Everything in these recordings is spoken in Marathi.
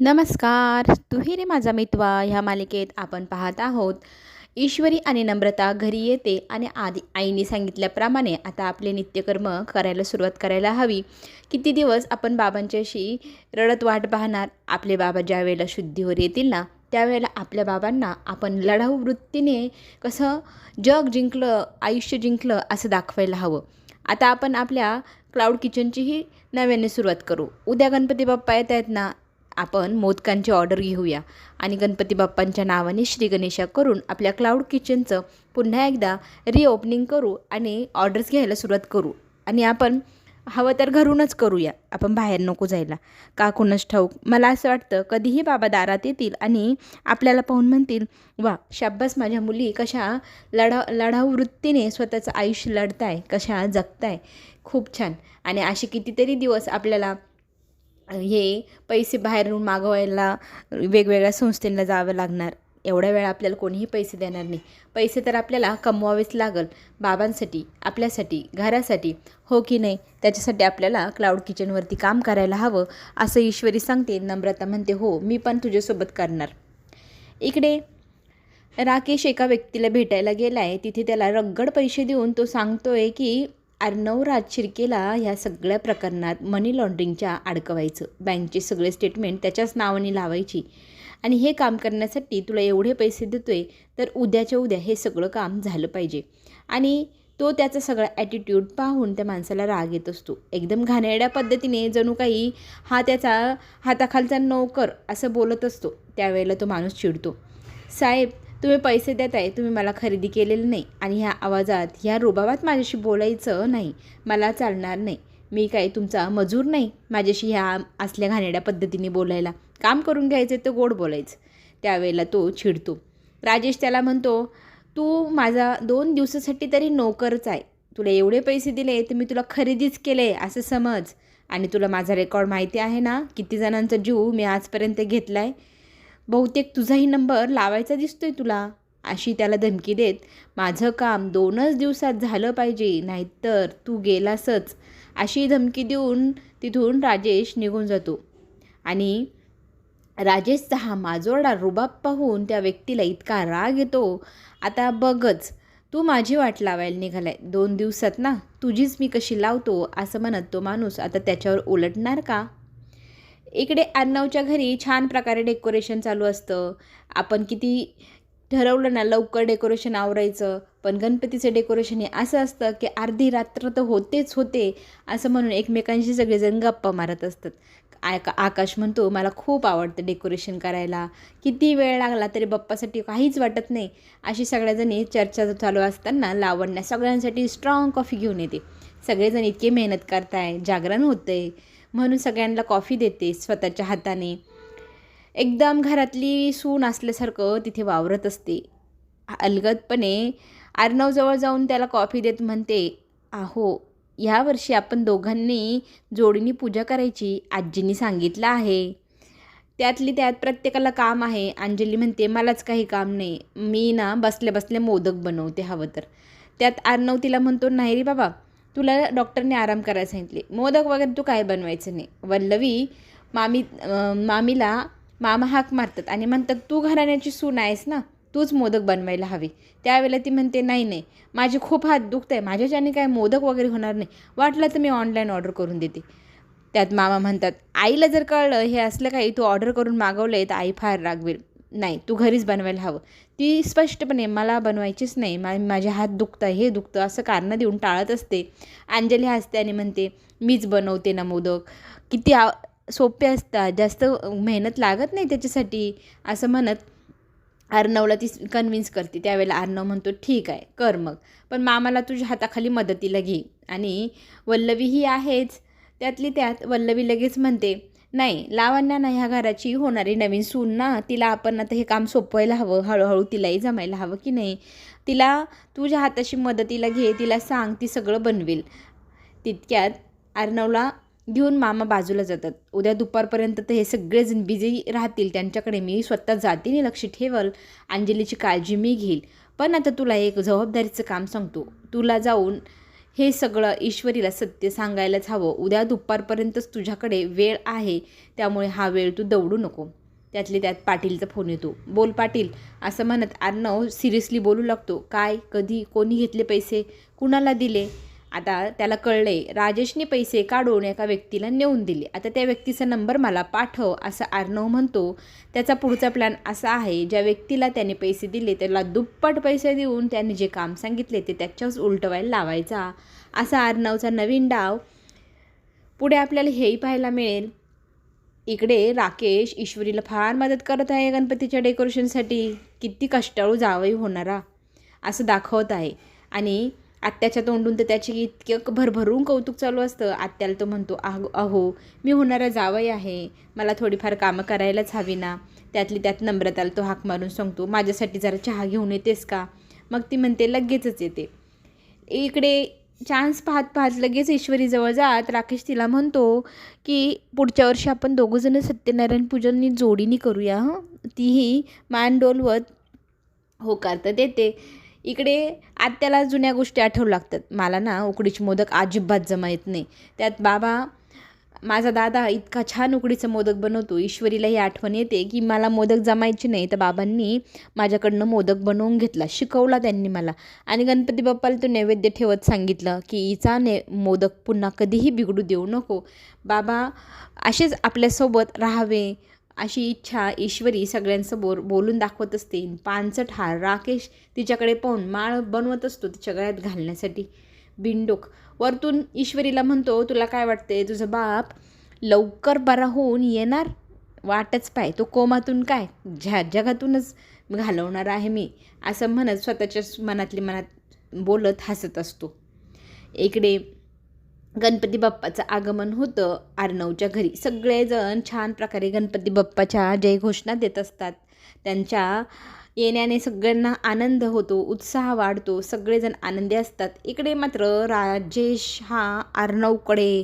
नमस्कार. तुही रे माझा मितवा ह्या मालिकेत आपण पाहत आहोत. ईश्वरी आणि नम्रता घरी येते आणि आधी आईने सांगितल्याप्रमाणे आता आपले नित्यकर्म करायला सुरुवात करायला हवी. किती दिवस आपण बाबांच्याशी रडत वाट पाहणार? आपले बाबा ज्या वेळेला शुद्धीवर येतील ना त्यावेळेला आपल्या बाबांना आपण लढाऊ वृत्तीने कसं जग जिंकलं आयुष्य जिंकलं असं दाखवायला हवं. आता आपण आपल्या क्लाउड किचनचीही नव्याने सुरुवात करू. उद्या गणपती बाप्पा येत आहेत ना आपण मोदकांची ऑर्डर घेऊया. आणि गणपती बाप्पांच्या नावाने श्री गणेशा करून आपल्या क्लाउड किचनचं पुन्हा एकदा रिओपनिंग करू आणि ऑर्डर्स घ्यायला सुरुवात करू. आणि आपण हवं तर घरूनच करूया. आपण बाहेर नको जायला. का कुणच ठाऊक मला असं वाटतं कधीही बाबा दारात येतील आणि आपल्याला पाहून म्हणतील वा शाब्बास माझ्या मुली कशा लढा लढाऊ वृत्तीने स्वतःचं आयुष्य लढताय कशा जगताय. खूप छान. आणि असे कितीतरी दिवस आपल्याला हे पैसे बाहेरून मागवायला वेगवेगळ्या संस्थेला जावं लागणार. एवढ्या वेळा आपल्याला कोणीही पैसे देणार नाही. पैसे तर आपल्याला कमवावेच लागल. बाबांसाठी आपल्यासाठी घरासाठी हो की नाही? त्याच्यासाठी आपल्याला क्लाउड किचनवरती काम करायला हवं असं ईश्वरी सांगते नम्रता म्हणते हो मी पण तुझ्यासोबत करणार. इकडे राकेश एका व्यक्तीला भेटायला गेला आहे तिथे त्याला रगड पैसे देऊन तो सांगतोय की अर्णव राज शिर्केला ह्या सगळ्या प्रकरणात मनी लॉन्ड्रिंगच्या अडकवायचं. बँकचे सगळे स्टेटमेंट त्याच्याच नावाने लावायची. आणि हे काम करण्यासाठी तुला एवढे पैसे देतोय तर उद्याच्या उद्या हे सगळं काम झालं पाहिजे. आणि तो त्याचा सगळा ॲटिट्यूड पाहून त्या माणसाला राग येत असतो. एकदम घाणेरड्या पद्धतीने जणू काही हा त्याचा हाताखालचा नोकर असं बोलत असतो. त्यावेळेला तो माणूस चिडतो. साहेब तुम्ही पैसे देत आहे तुम्ही मला खरेदी केलेलं नाही आणि ह्या आवाजात ह्या रुबाबात माझ्याशी बोलायचं नाही मला चालणार नाही. मी काय तुमचा मजूर नाही माझ्याशी ह्या असल्या घाणेड्या पद्धतीने बोलायला. काम करून घ्यायचं तर गोड बोलायचं. त्यावेळेला तो चिडतो. राजेश त्याला म्हणतो तू माझा दोन दिवसासाठी तरी नोकरच आहे. तुला एवढे पैसे दिले तर मी तुला खरेदीच केले असं समज. आणि तुला माझा रेकॉर्ड माहिती आहे ना? किती जणांचा जीव मी आजपर्यंत घेतला आहे बहुतेक तुझाही नंबर लावायचा दिसतोय तुला. अशी त्याला धमकी देत माझं काम दोनच दिवसात झालं पाहिजे नाहीतर तू गेलासच. अशी धमकी देऊन तिथून राजेश निघून जातो. आणि राजेशचा हा माजोरडा रुबाब पाहून त्या व्यक्तीला इतका राग येतो. आता बघच तू माझी वाट लावायला निघालाय. दोन दिवसात ना तुझीच मी कशी लावतो? असं म्हणत तो माणूस आता त्याच्यावर उलटणार का? इकडे अर्णवच्या घरी छान प्रकारे डेकोरेशन चालू असतं. आपण किती ठरवलं ना लवकर डेकोरेशन आवरायचं पण गणपतीचं डेकोरेशन हे असं असतं की अर्धी रात्र तर होतेच होते असं म्हणून एकमेकांशी सगळेजण गप्पा मारत असतात. आका आकाश म्हणतो मला खूप आवडतं डेकोरेशन करायला. किती वेळ लागला तरी बाप्पासाठी काहीच वाटत नाही. अशी सगळ्याजणी चर्चा चालू असताना लावण्या सगळ्यांसाठी स्ट्रॉंग कॉफी घेऊन येते. सगळेजण इतके मेहनत करताय जागरण होतंय. म्हणून सगळ्यांना कॉफी देते स्वतःच्या हाताने. एकदम घरातली सून असल्यासारखं तिथे वावरत असते. अलगदपणे आर्नवजवळ जाऊन त्याला कॉफी देत म्हणते आहो ह्या वर्षी आपण दोघांनी जोडीने पूजा करायची आजींनी सांगितलं आहे. त्यातली त्यात प्रत्येकाला काम आहे. अंजली म्हणते मलाच काही काम नाही. मी ना बसल्या बसल्या मोदक बनवते हवं तर. त्यात आर्नव तिला म्हणतो नाही रे बाबा तुला डॉक्टरने आराम करायला सांगितले. मोदक वगैरे तू काय बनवायचं नाही. वल्लवी मामी मामीला मामा हाक मारतात आणि म्हणतात तू घराण्याची सून आहेस ना तूच मोदक बनवायला हवे. त्यावेळेला ती म्हणते नाही नाही माझे खूप हात दुखत आहे माझ्याच्याने काय मोदक वगैरे होणार नाही. वाटलं तर मी ऑनलाईन ऑर्डर करून देते. त्यात मामा म्हणतात आईला जर कळलं हे असलं काही तू ऑर्डर करून मागवलं आहे तर आई फार रागवेल. नाही तू घरीच बनवायला हवं. ती स्पष्टपणे मला बनवायचीच नाही मा माझे हात दुखतं हे दुखतं असं कारणं देऊन टाळत असते. अंजली हसते आणि म्हणते मीच बनवते ना मोदक. किती आ सोपे असतात. जास्त मेहनत लागत नाही त्याच्यासाठी असं म्हणत अर्णवला ती कन्व्हिन्स करते. त्यावेळेला अर्णव म्हणतो ठीक आहे कर मग. पण मामाला तुझ्या हाताखाली मदतीला घे. आणि वल्लवी ही आहेच. त्यातली त्यात वल्लवी लगेच म्हणते नाही लावण्या ना ह्या घराची होणारी नवीन सून ना तिला आपण आता हे काम सोपवायला हवं हळूहळू तिलाही जमायला हवं की नाही. तिला तुझ्या हाताशी मदतीला घे तिला सांग ती सगळं बनवेल. तितक्यात अर्णवला घेऊन मामा बाजूला जातात. उद्या दुपारपर्यंत तर हे सगळेजण बिझी राहतील त्यांच्याकडे मी स्वतः जातीने लक्ष ठेवल. अंजलीची काळजी मी घेईल. पण आता तुला एक जबाबदारीचं काम सांगतो. तुला जाऊन हे सगळं ईश्वरीला सत्य सांगायलाच हवं. उद्या दुपारपर्यंतच तुझ्याकडे वेळ आहे त्यामुळे हा वेळ तू दौडू नको. त्यातले त्यात पाटीलचा फोन येतो. बोल पाटील असं म्हणत अर्णव सिरियसली बोलू लागतो. काय कधी कोणी घेतले पैसे? कुणाला दिले? आता त्याला कळले राजेशने पैसे काढून एका व्यक्तीला नेऊन दिले. आता त्या व्यक्तीचा नंबर मला पाठव असं आर्णव म्हणतो. त्याचा पुढचा प्लॅन असा आहे ज्या व्यक्तीला त्याने पैसे दिले त्याला दुप्पट पैसे देऊन त्याने जे काम सांगितले ते त्याच्याच उलटवायला लावायचा. असा आर्णवचा नवीन डाव पुढे आपल्याला हेही पाहायला मिळेल. इकडे राकेश ईश्वरीला फार मदत करत आहे गणपतीच्या डेकोरेशनसाठी किती कष्टाळू जावई होणारा असं दाखवत आहे. आणि आत्याच्या तोंडून तर त्याची इतकं भरभरून कौतुक चालू असतं. आत्याला तो म्हणतो आहो अहो मी होणारा जावई आहे. मला थोडीफार कामं करायलाच हवी ना. त्यातली त्यात नम्रताला तो हाक मारून सांगतो माझ्यासाठी जरा चहा घेऊन येतेस का? मग ती म्हणते लगेचच येते. इकडे चान्स पाहत पाहत लगेच ईश्वरीजवळ जात. राकेश तिला म्हणतो की पुढच्या वर्षी आपण दोघंजणं सत्यनारायण पूजननी जोडीनी करूया हं. तीही मान डोलवत होकार तर देते. इकडे आत्याला जुन्या गोष्टी आठवू लागतात. मला ना उकडीचे मोदक अजिबात जमा येत नाही. त्यात बाबा माझा दादा इतका छान उकडीचं मोदक बनवतो. ईश्वरीला ही आठवण येते की मला मोदक जमायचे नाही. तर बाबांनी माझ्याकडनं मोदक बनवून घेतला शिकवला त्यांनी मला. आणि गणपती बाप्पाला तो नैवेद्य ठेवत सांगितलं की हिचा ने मोदक पुन्हा कधीही बिघडू देऊ नको. बाबा असेच आपल्यासोबत राहावे. अशी इच्छा ईश्वरी सगळ्यांसमोर बोलून दाखवत असते. पानसट हार राकेश तिच्याकडे पाहून माळ बनवत असतो तिच्या गळ्यात घालण्यासाठी. बिंडोक वरतून ईश्वरीला म्हणतो तुला काय वाटते तुझा बाप लवकर बरा होऊन येणार? वाटच पाय. तो कोमातून काय? झ्या जगातूनच घालवणार आहे मी. असं म्हणत स्वतःच्याच मनातली मनात बोलत हसत असतो. इकडे गणपती बाप्पाचं आगमन होतं आर्णवच्या घरी. सगळेजण छान प्रकारे गणपती बाप्पाच्या जयघोषणा देत असतात. त्यांच्या येण्याने सगळ्यांना आनंद होतो उत्साह वाढतो सगळेजण आनंदी असतात. इकडे मात्र राजेश हा आर्णवकडे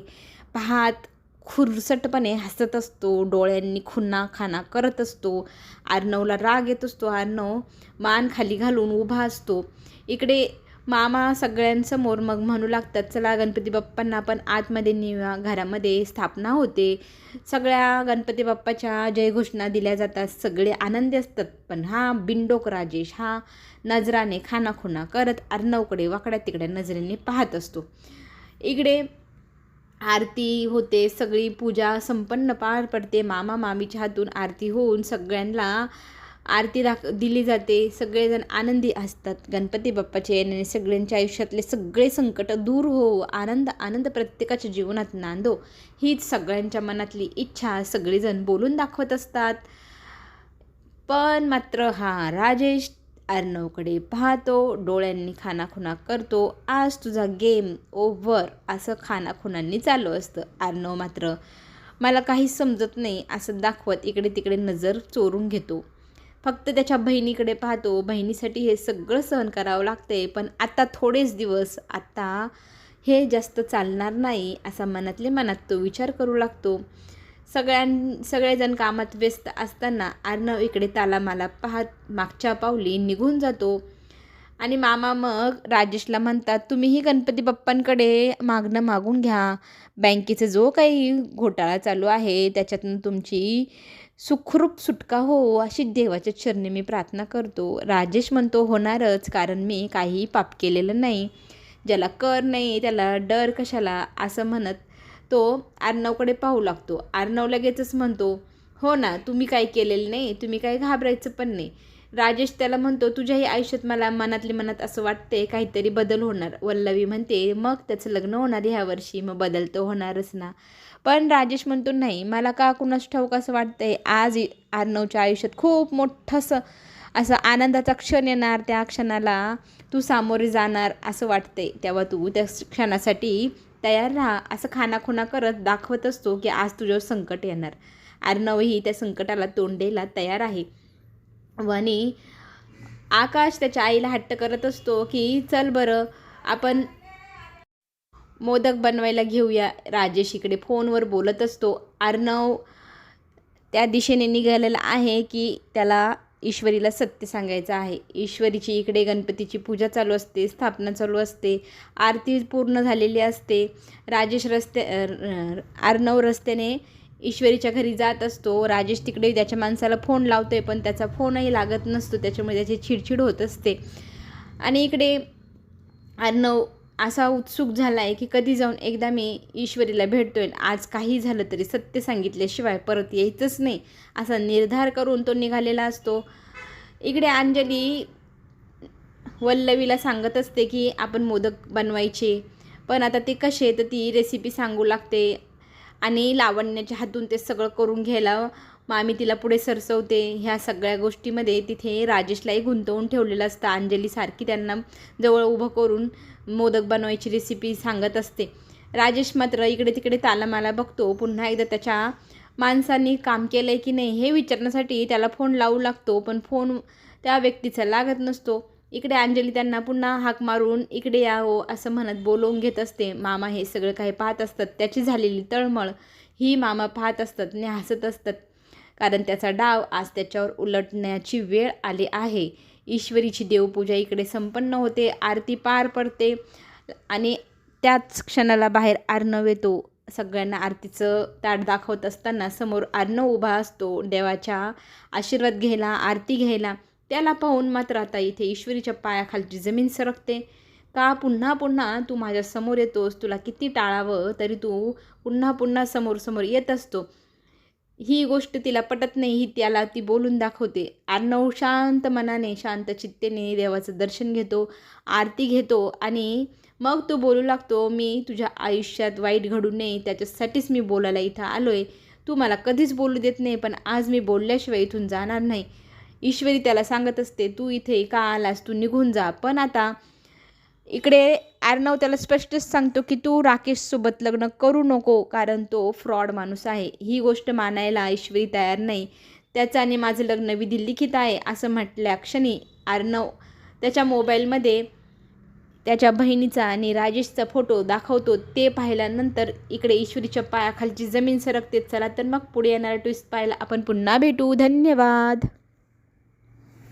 पाहात खुरसटपणे हसत असतो डोळ्यांनी खुन्ना खाना करत असतो. आर्णवला राग येत असतो आर्णव मान खाली घालून उभा असतो. इकडे मामा सगळ्यांसमोर मग म्हणू लागतात. चला गणपती बाप्पांना आपण आतमध्ये नेऊया घरामध्ये स्थापना होते. सगळ्या गणपती बाप्पाच्या जयघोषणा दिल्या जातात. सगळे आनंदी असतात. पण हा बिंडोक राजेश हा नजराने खानाखुना करत अर्णवकडे वाकड्या तिकड्या नजरेने पाहत असतो. इकडे आरती होते. सगळी पूजा संपन्न पार पडते. मामा मामीच्या हातून आरती होऊन सगळ्यांना आरती दाख दिली जाते. सगळेजण आनंदी असतात. गणपती बाप्पाच्या येण्याने सगळ्यांच्या आयुष्यातले सगळे संकट दूर हो आनंद आनंद प्रत्येकाच्या जीवनात नांदो. हीच सगळ्यांच्या मनातली इच्छा सगळेजण बोलून दाखवत असतात. पण मात्र हा राजेश अर्णवकडे पाहतो डोळ्यांनी खानाखुना करतो आज तुझा गेम ओव्हर असं खानाखुनांनी चालू असतं. अर्णव मात्र मला काही समजत नाही असं दाखवत इकडे तिकडे नजर चोरून घेतो. फक्त त्याच्या बहिणीकडे पाहतो. बहिणीसाठी हे सगळं सहन करावं लागते. पण आत्ता थोडेच दिवस आत्ता हे जास्त चालणार नाही असा मनातले मनात तो विचार करू लागतो. सगळ्यां सगळेजण कामात व्यस्त असताना अर्णव इकडे तालामाला पाहत मागच्या पावली निघून जातो. आणि मामा मग राजेशला म्हणतात तुम्हीही गणपती बाप्पांकडे मागणं मागून घ्या. बँकेचा जो काही घोटाळा चालू आहे त्याच्यातून तुमची सुखरूप सुटका हो अशी देवाच्या चरणी मी प्रार्थना करतो. राजेश म्हणतो होणारच कारण मी काहीही पाप केलेलं नाही. ज्याला कर नाही त्याला डर कशाला? असं म्हणत तो अर्णवकडे पाहू लागतो. अर्णव लगेचच म्हणतो हो ना तुम्ही काही केलेलं नाही तुम्ही काही घाबरायचं पण नाही. राजेश त्याला म्हणतो तुझ्याही आयुष्यात मला मनातली मनात असं वाटते काहीतरी बदल होणार. वल्लवी म्हणते मग त्याचं लग्न होणार ह्या वर्षी मग बदल तर होणारच ना. पण राजेश म्हणतो नाही मला का कुणास ठाऊक असं वाटतंय? आज अर्णवच्या आयुष्यात खूप मोठंसं असं आनंदाचा क्षण येणार त्या क्षणाला. तू सामोरे जाणार असं वाटतंय. तेव्हा तू त्या क्षणासाठी तयार राहा. असं खानाखुना करत दाखवत असतो की आज तुझ्यावर संकट येणार. अर्णवही त्या संकटाला तोंड द्यायला तयार आहे. आणि आकाश त्याच्या आईला हट्ट करत असतो की चल बरं आपण मोदक बनवायला घेऊया. राजेश इकडे फोनवर बोलत असतो. अर्णव त्या दिशेने निघालेला आहे की त्याला ईश्वरीला सत्य सांगायचं आहे. ईश्वरीची इकडे गणपतीची पूजा चालू असते स्थापना चालू असते आरती पूर्ण झालेली असते. राजेश रस्ते र- अर्णव रस्त्याने ईश्वरीच्या घरी जात असतो. राजेश तिकडे त्याच्या माणसाला फोन लावतो आहे पण त्याचा फोनही लागत नसतो. त्याच्यामुळे त्याची चिडचिड होत असते. आणि इकडे अर्णव असा उत्सुक झाला आहे की कधी जाऊन एकदा मी ईश्वरीला भेटतोय. आज काही झालं तरी सत्य सांगितल्याशिवाय परत यायचंच नाही असा निर्धार करून तो निघालेला असतो. इकडे अंजली वल्लवीला सांगत असते की आपण मोदक बनवायचे पण आता ते कसे तर ती रेसिपी सांगू लागते. आणि लावण्याच्या हातून ते सगळं करून घ्यायला मामी तिला पुढे सरसवते. ह्या सगळ्या गोष्टीमध्ये तिथे राजेशलाही गुंतवून ठेवलेलं असतं. अंजली सारखी त्यांना जवळ उभं करून मोदक बनवायची रेसिपी सांगत असते. राजेश मात्र इकडे तिकडे तालामाला बघतो. पुन्हा एकदा त्याच्या माणसांनी काम केलं आहे की नाही हे विचारण्यासाठी त्याला फोन लावू लागतो. पण फोन त्या व्यक्तीचा लागत नसतो. इकडे अंजली त्यांना पुन्हा हाक मारून इकडे या हो असं म्हणत बोलवून घेत असते. मामा हे सगळं काही पाहत असतात. त्याची झालेली तळमळ ही मामा पाहत असतात. आणि हसत असतात. कारण त्याचा डाव आज त्याच्यावर उलटण्याची वेळ आली आहे. ईश्वरीची देवपूजा इकडे संपन्न होते आरती पार पडते आणि त्याच क्षणाला बाहेर अर्णव येतो. सगळ्यांना आरतीचं ताट दाखवत असताना समोर अर्णव उभा असतो. देवाच्या आशीर्वाद घ्यायला आरती घ्यायला. त्याला पाहून मात्र आता इथे ईश्वरीच्या पायाखालची जमीन सरकते. का पुन्हा पुन्हा तू माझ्यासमोर येतोस? तुला किती टाळावं? तरी तू पुन्हा पुन्हा समोर समोर येत असतो. ही गोष्ट तिला पटत नाही ही त्याला ती बोलून दाखवते. अर्णव शांत मनाने शांत चित्तेने देवाचं दर्शन घेतो आरती घेतो आणि मग तो बोलू लागतो मी तुझ्या आयुष्यात वाईट घडू नये त्याच्यासाठीच मी बोलायला इथं आलो आहे तू मला कधीच बोलू देत नाही पण आज मी बोलल्याशिवाय इथून जाणार नाही. ईश्वरी त्याला सांगत असते तू इथे का आलास? तू निघून जा. पण आता इकडे अर्णव त्याला स्पष्टच सांगतो की तू राकेशसोबत लग्न करू नको कारण तो फ्रॉड माणूस आहे. ही गोष्ट मानायला ईश्वरी तयार नाही. त्याचं आणि माझं लग्न विधी लिखित आहे असं म्हटल्या क्षणी अर्णव त्याच्या मोबाईलमध्ये त्याच्या बहिणीचा आणि राजेशचा फोटो दाखवतो. ते पाहिल्यानंतर इकडे ईश्वरीच्या पायाखालची जमीन सरकते चला तर मग पुढे येणारा ट्विस्ट पाहायला आपण पुन्हा भेटू. धन्यवाद.